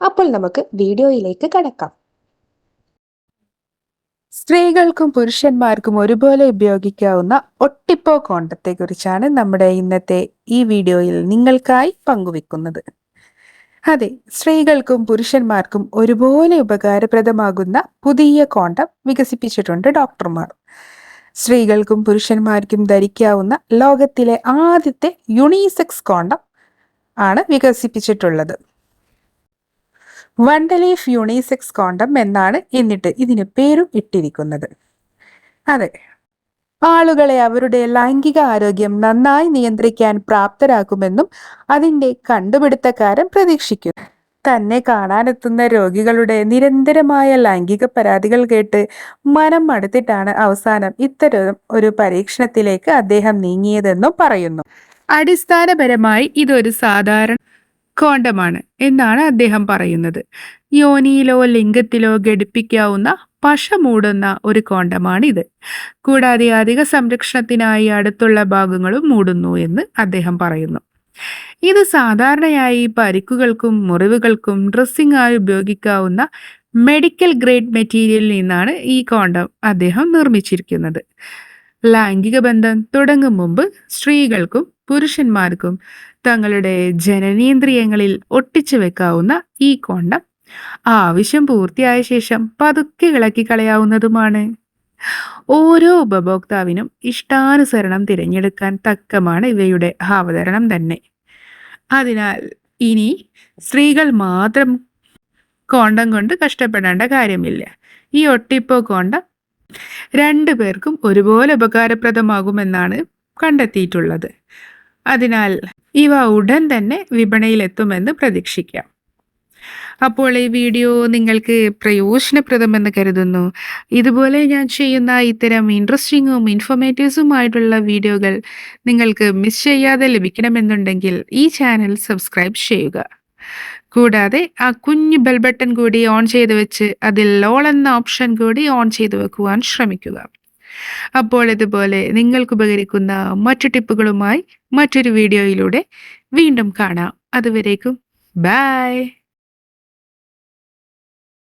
അപ്പോൾ നമുക്ക് വീഡിയോയിലേക്ക് കടക്കാം. സ്ത്രീകൾക്കും പുരുഷന്മാർക്കും ഒരുപോലെ ഉപയോഗിക്കാവുന്ന ഒട്ടിപ്പോ കോണ്ടത്തെ കുറിച്ചാണ് നമ്മുടെ ഇന്നത്തെ ഈ വീഡിയോയിൽ നിങ്ങൾക്കായി പങ്കുവെക്കുന്നത്. അതെ സ്ത്രീകൾക്കും പുരുഷന്മാർക്കും ഒരുപോലെ ഉപകാരപ്രദമാകുന്ന പുതിയ കോണ്ടം വികസിപ്പിച്ചിട്ടുണ്ട് ഡോക്ടർമാർ. സ്ത്രീകൾക്കും പുരുഷന്മാർക്കും ധരിക്കാവുന്ന ലോകത്തിലെ ആദ്യത്തെ യുണീസെക്സ് കോണ്ടം ആണ് വികസിപ്പിച്ചിട്ടുള്ളത്. വണ്ടലീഫ് യൂണിസെക്സ് കോണ്ടം എന്നാണ് എന്നിട്ട് ഇതിന് പേരും ഇട്ടിരിക്കുന്നത്. അതെ ആളുകളെ അവരുടെ ലൈംഗിക ആരോഗ്യം നന്നായി നിയന്ത്രിക്കാൻ പ്രാപ്തരാക്കുമെന്നും അതിന്റെ കണ്ടുപിടുത്തക്കാരൻ പ്രതീക്ഷിക്കുന്നു. തന്നെ കാണാനെത്തുന്ന രോഗികളുടെ നിരന്തരമായ ലൈംഗിക പരാതികൾ കേട്ട് മനം മടുത്തിട്ടാണ് അവസാനം ഇത്തരം ഒരു പരീക്ഷണത്തിലേക്ക് അദ്ദേഹം നീങ്ങിയതെന്നും പറയുന്നു. അടിസ്ഥാനപരമായി ഇതൊരു സാധാരണ കോണ്ടമാണ് എന്നാണ് അദ്ദേഹം പറയുന്നത്. യോനിയിലോ ലിംഗത്തിലോ ഘടിപ്പിക്കാവുന്ന പശ മൂടുന്ന ഒരു കോണ്ടമാണിത് കൂടാതെ അധിക സംരക്ഷണത്തിനായി അടുത്തുള്ള ഭാഗങ്ങളും മൂടുന്നു എന്ന് അദ്ദേഹം പറയുന്നു. ഇത് സാധാരണയായി പരിക്കുകൾക്കും മുറിവുകൾക്കും ഡ്രസ്സിംഗ് ആയി ഉപയോഗിക്കാവുന്ന മെഡിക്കൽ ഗ്രേഡ് മെറ്റീരിയലിൽ നിന്നാണ് ഈ കോണ്ടം അദ്ദേഹം നിർമ്മിച്ചിരിക്കുന്നത്. ലൈംഗിക ബന്ധം തുടങ്ങും മുമ്പ് സ്ത്രീകൾക്കും പുരുഷന്മാർക്കും തങ്ങളുടെ ജനനേന്ദ്രിയങ്ങളിൽ ഒട്ടിച്ചു വെക്കാവുന്ന ഈ കോണ്ടം ആവശ്യം പൂർത്തിയായ ശേഷം പതുക്കെ ഇളക്കി കളയാവുന്നതുമാണ്. ഓരോ ഉപഭോക്താവിനും ഇഷ്ടാനുസരണം തിരഞ്ഞെടുക്കാൻ തക്കമാണ് ഇവയുടെ അവതരണം തന്നെ. അതിനാൽ ഇനി സ്ത്രീകൾ മാത്രം കോണ്ടം കൊണ്ട് കഷ്ടപ്പെടേണ്ട കാര്യമില്ല. ഈ ഒട്ടിപ്പോ കോണ്ടം രണ്ടു പേർക്കും ഒരുപോലെ ഉപകാരപ്രദമാകുമെന്നാണ് കണ്ടെത്തിയിട്ടുള്ളത്. അതിനാൽ ഇവ ഉടൻ തന്നെ വിപണിയിലെത്തുമെന്ന് പ്രതീക്ഷിക്കാം. അപ്പോൾ ഈ വീഡിയോ നിങ്ങൾക്ക് പ്രയോജനപ്രദമെന്ന് കരുതുന്നു. ഇതുപോലെ ഞാൻ ചെയ്യുന്ന ഇത്തരം ഇൻട്രസ്റ്റിങ്ങും ഇൻഫോർമേറ്റീവ്സുമായിട്ടുള്ള വീഡിയോകൾ നിങ്ങൾക്ക് മിസ് ചെയ്യാതെ ലഭിക്കണമെന്നുണ്ടെങ്കിൽ ഈ ചാനൽ സബ്സ്ക്രൈബ് ചെയ്യുക. കൂടാതെ ആ കുഞ്ഞു ബെൽ ബട്ടൺ കൂടി ഓൺ ചെയ്ത് വെച്ച് അതിൽ ലോൾ എന്ന ഓപ്ഷൻ കൂടി ഓൺ ചെയ്ത് വെക്കുവാൻ ശ്രമിക്കുക. അപ്പോൾ ഇതുപോലെ നിങ്ങൾക്ക് ഉപകരിക്കുന്ന മറ്റു ടിപ്പുകളുമായി മറ്റൊരു വീഡിയോയിലൂടെ വീണ്ടും കാണാം. അതുവരേക്കും ബൈ.